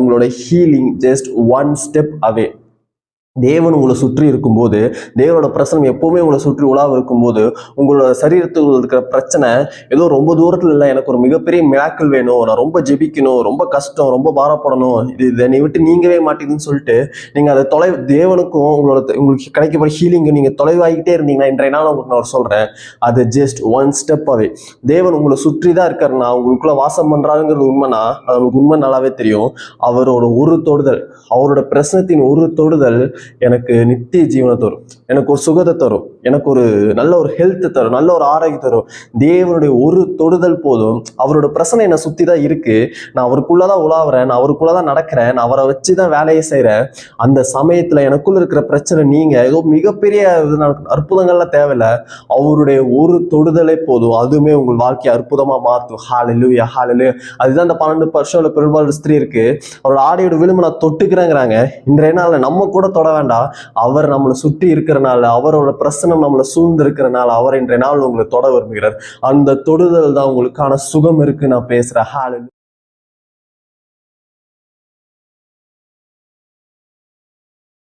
உங்களோட healing just one step away தேவன் உங்களை சுற்றி இருக்கும்போது தேவனோட பிரசனம் எப்போவுமே உங்களை சுற்றி உலாவ இருக்கும்போது உங்களோட சரீரத்தில் இருக்கிற பிரச்சனை ஏதோ ரொம்ப தூரத்தில் இல்லை எனக்கு ஒரு மிகப்பெரிய மிராக்கிள் வேணும் நான் ரொம்ப ஜெபிக்கணும் ரொம்ப கஷ்டம் ரொம்ப பாரப்படணும் இது இதை விட்டு நீங்கவே மாட்டேங்குதுன்னு சொல்லிட்டு நீங்கள் அதை தொலை தேவனுக்கும் உங்களோட உங்களுக்கு கிடைக்கப்படுற ஹீலிங்கும் நீங்கள் தொலைவாகிட்டே இருந்தீங்கன்னா இன்றைய நாள் உங்களுக்கு நான் சொல்கிறேன் அது ஜஸ்ட் ஒன் ஸ்டெப் அவே தேவன் உங்களை சுற்றி தான் இருக்காருன்னா உங்களுக்குள்ள வாசம் பண்ணுறாங்கிறது உண்மைனா அது உங்களுக்கு உண்மை நல்லாவே தெரியும். அவரோட ஒரு தொடுதல் அவரோட பிரசனத்தின் ஒரு தொடுதல் எனக்கு நித்திய ஜீவனை தரும். எனக்கு ஒரு சுகத்தை தரும். எனக்கு ஒரு நல்ல ஒரு ஹெல்த் தரும். நல்ல ஒரு ஆரோக்கியம் தரும். தேவனுடைய ஒரு தொடுதல் போதும். அவரோட பிரச்சனை என்னை சுற்றி தான் இருக்கு. நான் அவருக்குள்ளதான் உலாவுறேன். நான் அவருக்குள்ளதான் நடக்கிறேன். நான் அவரை வச்சு தான் வேலையை செய்கிறேன் அந்த சமயத்தில் எனக்குள்ள இருக்கிற பிரச்சனை நீங்கள் ஏதோ மிகப்பெரிய அற்புதங்கள்லாம் தேவையில்ல. அவருடைய ஒரு தொடுதலே போதும். அதுவுமே உங்கள் வாழ்க்கையை அற்புதமாக மாற்றும். ஹாலெலுயா ஹாலிலு அதுதான் அந்த பன்னெண்டு வருஷம் உள்ள பெரும்பாலும் ஸ்திரீ இருக்கு. அவரோட ஆடையோட விளிம்பு நான் தொட்டுக்கிறேங்கிறாங்க. இன்றைய நாளில் நம்ம கூட தொட வேண்டாம் அவர் நம்மளை சுற்றி இருக்கிறனால அவரோட பிரசனம் நம்மளை சூழ்ந்து இருக்கிறனால அவர் இன்றைய நாள் உங்களை தொட விரும்புகிறார். அந்த தொடுதல் தான் உங்களுக்கான சுகம் இருக்கு நான் பேசுறேன். ஹாலு